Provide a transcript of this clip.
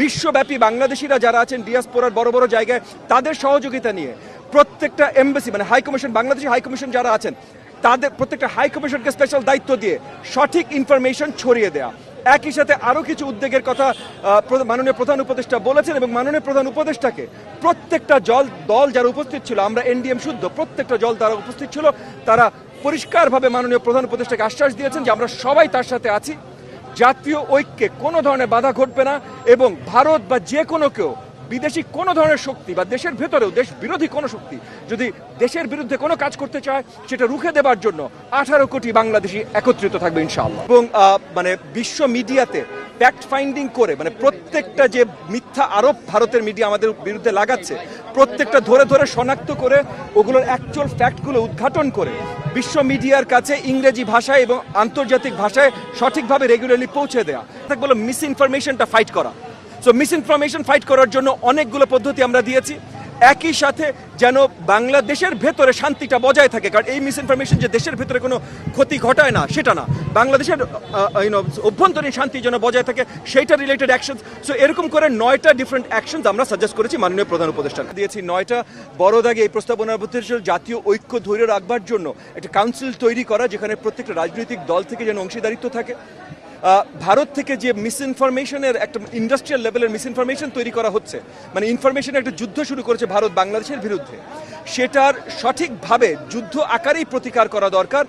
বিশ্বব্যাপী বাংলাদেশিরা যারা আছেন ডিয়াসপোরার বড় বড় জায়গায়, তাদের সহযোগিতা নিয়ে প্রত্যেকটা এমবাসি মানে হাইকমিশন বাংলাদেশি হাই কমিশন যারা আছেন, তাদের প্রত্যেকটা হাইকমিশনকে স্পেশাল দায়িত্ব দিয়ে সঠিক ইনফরমেশন ছড়িয়ে দেওয়া একই সাথে আরও কিছু উদ্যোগের কথা মাননীয় প্রধান উপদেষ্টা বলেছেন এবং মাননীয় প্রধান উপদেষ্টাকে প্রত্যেকটা জল, দল যারা উপস্থিত ছিল, আমরা এনডিএম শুদ্ধ, প্রত্যেকটা জল যারা উপস্থিত ছিল, তারা পরিষ্কারভাবে মাননীয় প্রধান উপদেষ্টাকে আশ্বাস দিয়েছেন যে আমরা সবাই তার সাথে আছি। জাতীয় ঐক্যে কোনো ধরনের বাধা ঘটবে না এবং ভারত বা যে কোনো কেউ বিদেশি কোনো ধরনের শক্তি বা দেশের ভেতরেও দেশ বিরোধী কোনো শক্তি যদি দেশের বিরুদ্ধে কোনো কাজ করতে চায়, সেটা রুখে দেবার জন্য আঠারো কোটি বাংলাদেশি একত্রিত থাকবে ইনশাআল্লাহ। এবং মানে বিশ্ব মিডিয়াতে ফ্যাক্ট ফাইন্ডিং করে মানে প্রত্যেকটা যে মিথ্যা আরোপ ভারতের মিডিয়া আমাদের বিরুদ্ধে লাগাচ্ছে, প্রত্যেকটা ধরে ধরে শনাক্ত করে ওগুলোর অ্যাকচুয়াল ফ্যাক্টগুলো উদ্ঘাটন করে বিশ্ব মিডিয়ার কাছে ইংরেজি ভাষায় এবং আন্তর্জাতিক ভাষায় সঠিকভাবে রেগুলারলি পৌঁছে দেওয়া বলো মিস ইনফরমেশনটা ফাইট করা। সো মিস ইনফরমেশন ফাইট করার জন্য অনেকগুলো পদ্ধতি আমরা দিয়েছি। একই সাথে যেন বাংলাদেশের ভেতরে শান্তিটা বজায় থাকে, কারণ এই মিস ইনফরমেশন যে দেশের ভেতরে কোনো ক্ষতি ঘটায় না, সেটা না। বাংলাদেশের অভ্যন্তরীণ শান্তি যেন বজায় থাকে, সেইটা রিলেটেড অ্যাকশন সো এরকম করে নয়টা ডিফারেন্ট অ্যাকশন আমরা সাজেস্ট করেছি মাননীয় প্রধান উপদেষ্টা দিয়েছি নয়টা বড় দাগে এই প্রস্তাবনার মধ্যে জাতীয় ঐক্য ধৈর্য রাখবার জন্য একটা কাউন্সিল তৈরি করা, যেখানে প্রত্যেকটা রাজনৈতিক দল থেকে যেন অংশীদারিত্ব থাকে। ভারত থেকে যে মিস ইনফরমেশনের একটা ইন্ডাস্ট্রিয়াল লেভেলের মিস ইনফরমেশন তৈরি করা হচ্ছে মানে ইনফরমেশনের একটা যুদ্ধ শুরু করেছে ভারত বাংলাদেশের বিরুদ্ধে, সেটার সঠিকভাবে যুদ্ধ আকারেই প্রতিকার করা দরকার